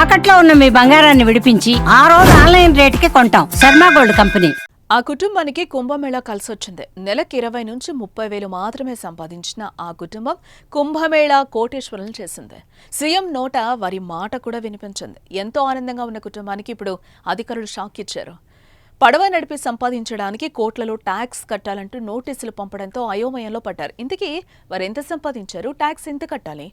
తాకట్లో ఉన్న మీ బంగారాన్ని విడిపించి ఆ రోజు ఆన్లైన్ రేటుకి కొంటాం. Sharma gold company. ఆ కుటుంబానికి కుంభమేళా కలిసొచ్చింది. నెలకి ఇరవై నుంచి ముప్పై వేలు మాత్రమే సంపాదించిన ఆ కుటుంబం కుంభమేళా కోటేశ్వరం చేసింది. సీఎం నోట వారి మాట కూడా వినిపించింది. ఎంతో ఆనందంగా ఉన్న కుటుంబానికి ఇప్పుడు అధికారులు షాక్ ఇచ్చారు. పడవ నడిపి సంపాదించడానికి కోట్లలో ట్యాక్స్ కట్టాలంటూ నోటీసులు పంపడంతో అయోమయంలో పడ్డారు. ఇంతకీ వారు ఎంత సంపాదించారు? ట్యాక్స్ ఎంత కట్టాలి?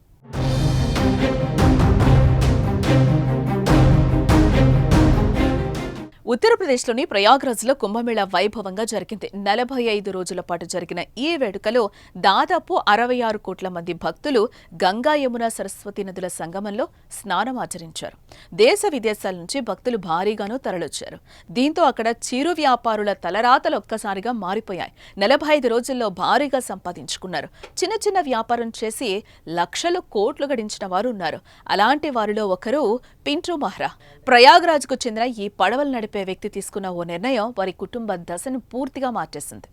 ఉత్తరప్రదేశ్లోని ప్రయాగ్రాజ్లో కుంభమేళా వైభవంగా జరిగింది. నలభై ఐదు రోజుల పాటు జరిగిన ఈ వేడుకలో దాదాపు అరవై ఆరు కోట్ల మంది భక్తులు గంగా యమున సరస్వతి నదుల సంగమంలో స్నానం ఆచరించారు. దేశ విదేశాల నుంచి భక్తులు భారీగానూ తరలొచ్చారు. దీంతో అక్కడ చిరు వ్యాపారుల తలరాతలు ఒక్కసారిగా మారిపోయాయి. నలభై ఐదు రోజుల్లో భారీగా సంపాదించుకున్నారు. చిన్న చిన్న వ్యాపారం చేసి లక్షలు కోట్లు గడించిన వారు ఉన్నారు. అలాంటి వారిలో ఒకరు పింటూ మహ్రా. ప్రయాగ్రాజ్కు చెందిన ఈ పడవలు నడిపే వ్యక్తి తీసుకున్న ఓ నిర్ణయం వారి కుటుంబ దశను పూర్తిగా మార్చేసింది.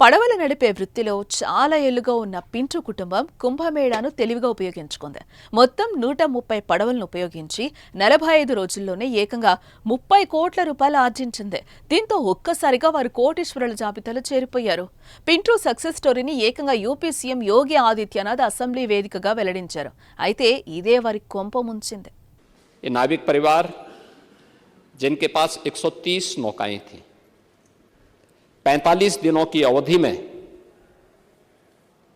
పడవలు నడిపే వృత్తిలో చాలా ఏళ్లుగా ఉన్న పింటూ కుటుంబం కుంభమేళాను తెలివిగా ఉపయోగించుకుంది మొత్తం నూట ముప్పై పడవలను ఉపయోగించి నలభై ఐదు రోజుల్లోనే ఏకంగా ముప్పై కోట్ల రూపాయలు ఆర్జించింది దీంతో ఒక్కసారిగా వారు కోటీశ్వరుల జాబితాలో చేరిపోయారు పింటూ సక్సెస్ స్టోరీని ఏకంగా UP CM Yogi Adityanath assembly వేదికగా వెల్లడించారు అయితే ఇదే వారి కొంప ముంచింది ये नाविक परिवार जिनके पास 130 नौकाएं थीं 45 दिनों की अवधि में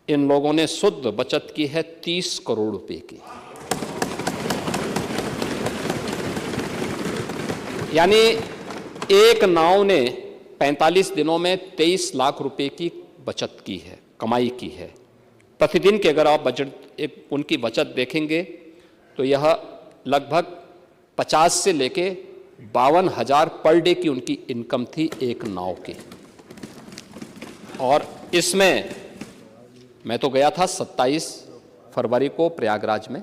इन लोगों ने शुद्ध बचत की है 30 करोड़ रुपए की। यानी एक नाव ने 45 दिनों में 23 लाख रुपए की बचत की है, कमाई की है। प्रतिदिन की अगर आप बजट, एक उनकी बचत देखेंगे तो यह लगभग 50 से लेके बावन हज़ार पर डे की उनकी इनकम थी एक नाव की। और इसमें मैं तो गया था 27 फरवरी को प्रयागराज में।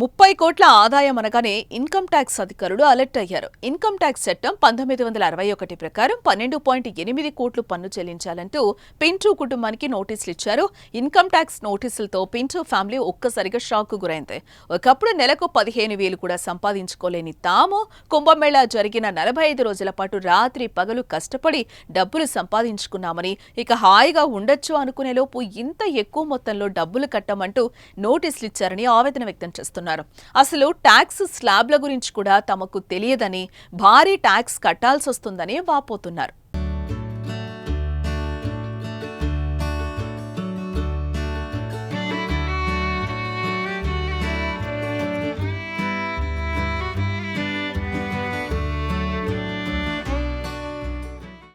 ముప్పై కోట్ల ఆదాయం అనగానే ఇన్కమ్ ట్యాక్స్ అధికారులు అలర్ట్ అయ్యారు. ఇన్కమ్ ట్యాక్స్ చట్టం పంతొమ్మిది వందల అరవై ఒకటి ప్రకారం పన్నెండు పాయింట్ ఎనిమిది కోట్లు పన్ను చెల్లించాలంటూ పింటూ కుటుంబానికి నోటీసులు ఇచ్చారు. ఇన్కమ్ ట్యాక్స్ నోటీసులతో పింటూ ఫ్యామిలీ ఒక్కసారిగా షాక్ గురైంది. ఒకప్పుడు నెలకు పదిహేను వేలు కూడా సంపాదించుకోలేని తాము కుంభమేళా జరిగిన నలభై ఐదు రోజుల పాటు రాత్రి పగలు కష్టపడి డబ్బులు సంపాదించుకున్నామని ఇక హాయిగా ఉండొచ్చు అనుకునేలోపు ఇంత ఎక్కువ మొత్తంలో డబ్బులు కట్టమంటూ నోటీసులు ఇచ్చారని ఆవేదన వ్యక్తం చేస్తున్నారు. అసలు ట్యాక్స్ స్లాబ్ల గురించి కూడా తమకు తెలియదని భారీ ట్యాక్స్ కట్టాల్సి వస్తుందని వాపోతున్నారు.